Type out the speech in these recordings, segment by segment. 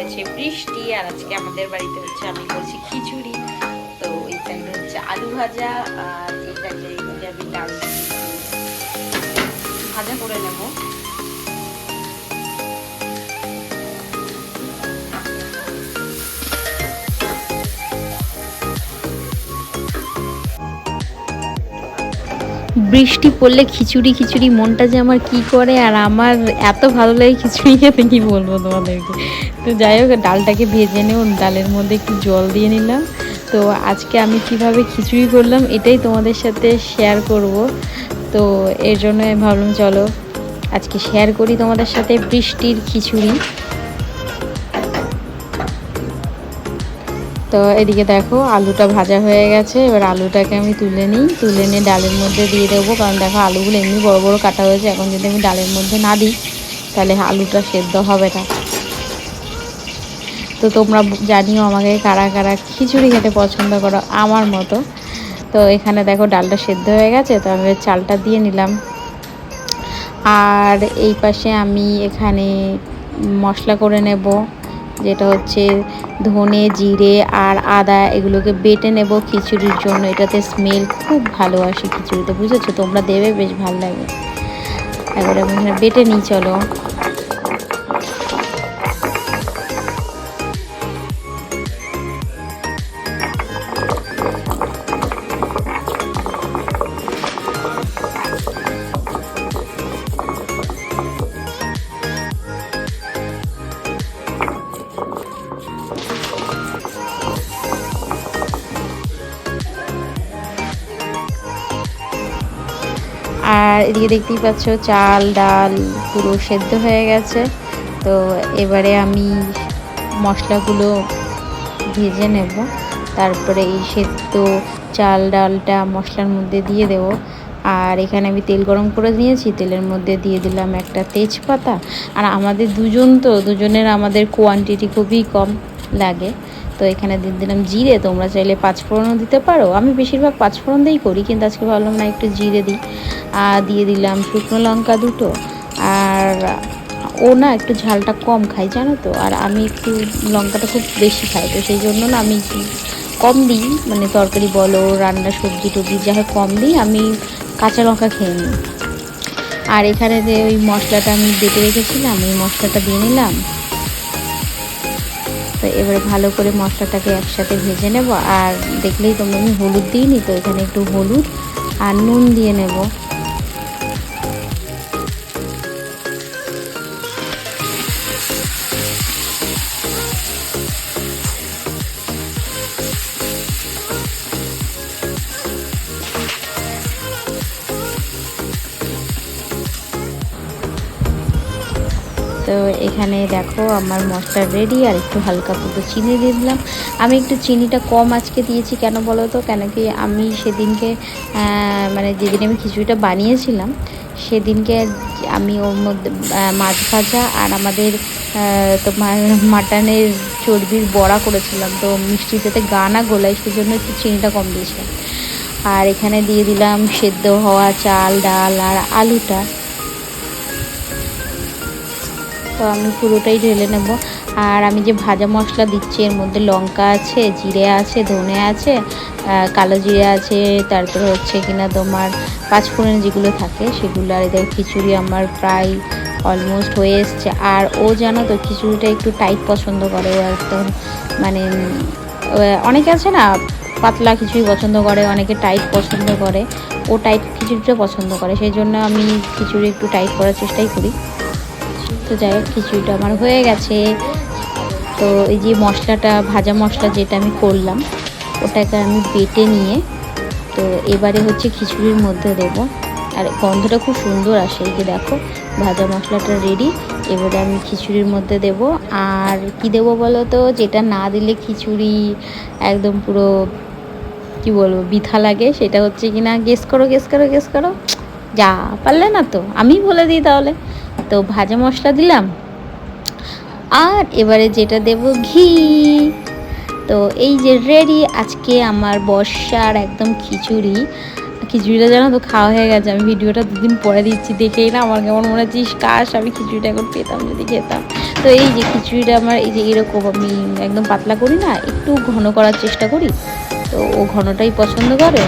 হয়েছে বৃষ্টি, আর আজকে আমাদের বাড়িতে হচ্ছে আমি বলছি খিচুড়ি। তো এই সাইডে হচ্ছে আলু ভাজা, আর এই সাইডে আমি ডাল। ভাজা করে নেব। বৃষ্টি পড়লে খিচুড়ি খিচুড়ি, মনটা যে আমার কি করে আর আমার এত ভালো লাগে খিচুড়ি খেতে, কি বলব তোমাদেরকে? তো যাই হোক, ডালটাকে ভেজে নেও ডালের মধ্যে একটু জল দিয়ে নিলাম। তো আজকে আমি কীভাবে খিচুড়ি করলাম, এটাই তোমাদের সাথে শেয়ার করব। তো এর জন্য ভাবলাম, চলো আজকে শেয়ার করি তোমাদের সাথে বৃষ্টির খিচুড়ি। তো এদিকে দেখো, আলুটা ভাজা হয়ে গেছে। এবার আলুটাকে আমি তুলে নিই। তুলে নিয়ে ডালের মধ্যে দিয়ে দেবো। কারণ দেখো, আলুগুলো এমনি বড় বড় কাটা হয়েছে। এখন যদি আমি ডালের মধ্যে না দিই, তাহলে আলুটা সেদ্ধ হবে না। তো তোমরা জানিও আমাকে কারা কারা খিচুড়ি খেতে পছন্দ করো আমার মতো। তো এখানে দেখো, ডালটা সেদ্ধ হয়ে গেছে। তো আমি চালটা দিয়ে নিলাম। আর এই পাশে আমি এখানে মশলা করে নেব। যেটা হচ্ছে ধনে, জিরে আর আদা, এগুলোকে বেটে নেব খিচুড়ির জন্য। এটাতে স্মেল খুব ভালো আসে খিচুড়িতে, বুঝেছ? তোমরা দেবে, বেশ ভালো লাগে। এবারে আমি বেটে নিই, চলো। আর এদিকে দেখতেই পাচ্ছ, চাল, ডাল পুরো সেদ্ধ হয়ে গেছে। তো এবারে আমি মশলাগুলো ভেজে নেব। তারপরে এই সেদ্ধ চাল, ডালটা মশলার মধ্যে দিয়ে দেব। আর এখানে আমি তেল গরম করে নিয়েছি, তেলের মধ্যে দিয়ে দিলাম একটা তেজপাতা। আর আমাদের দুজন তো, দুজনের আমাদের কোয়ান্টিটি খুবই কম লাগে। তো এখানে দিয়ে দিলাম জিরে। তোমরা চাইলে পাঁচফোড়নও দিতে পারো। আমি বেশিরভাগ পাঁচফোড়ন দিয়েই করি, কিন্তু আজকে ভাবলাম না একটু জিরে দিই। আর দিয়ে দিলাম শুকনো লঙ্কা দুটো। আর ও না একটু ঝালটা কম খাই জানো তো? আর আমি একটু লঙ্কাটা খুব বেশি খাই, তো সেই জন্য না আমি কম দিই। মানে তরকারি বলো, রান্না সবজি টবজি যা কম দিই, আমি কাঁচা লঙ্কা খেয়ে নিই। আর এখানে যে ওই মশলাটা আমি বেটে রেখেছিলাম, ওই মশলাটা দিয়ে নিলাম। তো এবারে ভালো করে মশলাটাকে একসাথে ভেজে নেব। আর দেখলেই তোমরা আমি হলুদ দিইনি, তো এখানে একটু হলুদ আর নুন দিয়ে নেব। তো এখানে দেখো আমার মশলা রেডি আর একটু হালকা মতো চিনি দিয়ে দিলাম। আমি একটু চিনিটা কম আজকে দিয়েছি, কেন বলো তো? কেন কি আমি সেদিনকে মানে যেদিন আমি খিচুড়িটা বানিয়েছিলাম, সেদিনকে আমি ওর মধ্যে মাছ ভাজা আর আমাদের তোমার মাটনের চর্বির বড়া করেছিলাম। তো মিষ্টি যাতে গা না গোলায়, সেজন্য একটু চিনিটা কম দিয়েছিলাম। আর এখানে দিয়ে দিলাম সেদ্ধ হওয়া চাল, ডাল আর আলুটা। তো আমি পুরোটাই ঢেলে নেব। আর আমি যে ভাজা মশলা দিচ্ছি, এর মধ্যে লঙ্কা আছে, জিরে আছে, ধনে আছে কালো জিরে আছে, তারপরে হচ্ছে কিনা তোমার পাঁচফোড়ন যেগুলো থাকে সেগুলো, আর এদের খিচুড়ি আমার প্রায় অলমোস্ট হয়ে এসছে। আর ও জানো তো, খিচুড়িটা একটু টাইট পছন্দ করে একদম মানে অনেকে আছে না, পাতলা খিচুড়ি পছন্দ করে, অনেকে টাইট পছন্দ করে, ও টাইট খিচুড়িটা পছন্দ করে, সেই জন্য আমি খিচুড়ি একটু টাইট করার চেষ্টাই করি। তো যাই হোক, খিচুড়িটা আমার হয়ে গেছে। তো এই যে মশলাটা, ভাজা মশলা যেটা আমি করলাম, ওটাকে আমি বেটে নিয়ে, তো এবারে হচ্ছে খিচুড়ির মধ্যে দেব। আর গন্ধটা খুব সুন্দর আসে, এই যে দেখো, ভাজা মশলাটা রেডি এবারে আমি খিচুড়ির মধ্যে দেব। আর কি দেব বলো তো? যেটা না দিলে খিচুড়ি একদম পুরো, কি বলব, বিথা লাগে। সেটা হচ্ছে কি না গেস করো গেস করো গেস করো। যা পারলে না তো আমি বলে দিই তাহলে। তো ভাজা মশলা দিলাম। আর এবারে যেটা দেব ঘি। তো এই যে রেডি আজকে আমার বর্ষার একদম খিচুড়ি। খিচুড়িটা জানো তো খাওয়া হয়ে গেছে, আমি ভিডিওটা দুদিন পরে দিচ্ছি, দেখেই না আমার কেমন মনে হচ্ছে কাশ, আমি খিচুড়িটা এখন পেতাম যদি খেতাম। তো এই যে খিচুড়িটা আমার, এই যে এরকম আমি একদম পাতলা করি না, একটু ঘন করার চেষ্টা করি। তো ও ঘনটাই পছন্দ করে।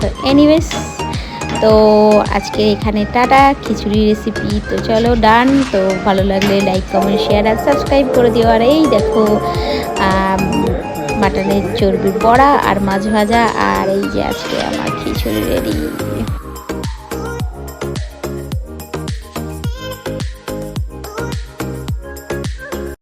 তো এনিওয়েজ তো আজকে এখানে টাটা, খিচুড়ি রেসিপি তো চলো ডান তো ভালো লাগলে লাইক কমেন্ট শেয়ার আর সাবস্ক্রাইব করে দিও। আর এই দেখো মাটনের চর্বির বড়া আর মাছ ভাজা। আর এই যে আজকে আমার খিচুড়ি রেডি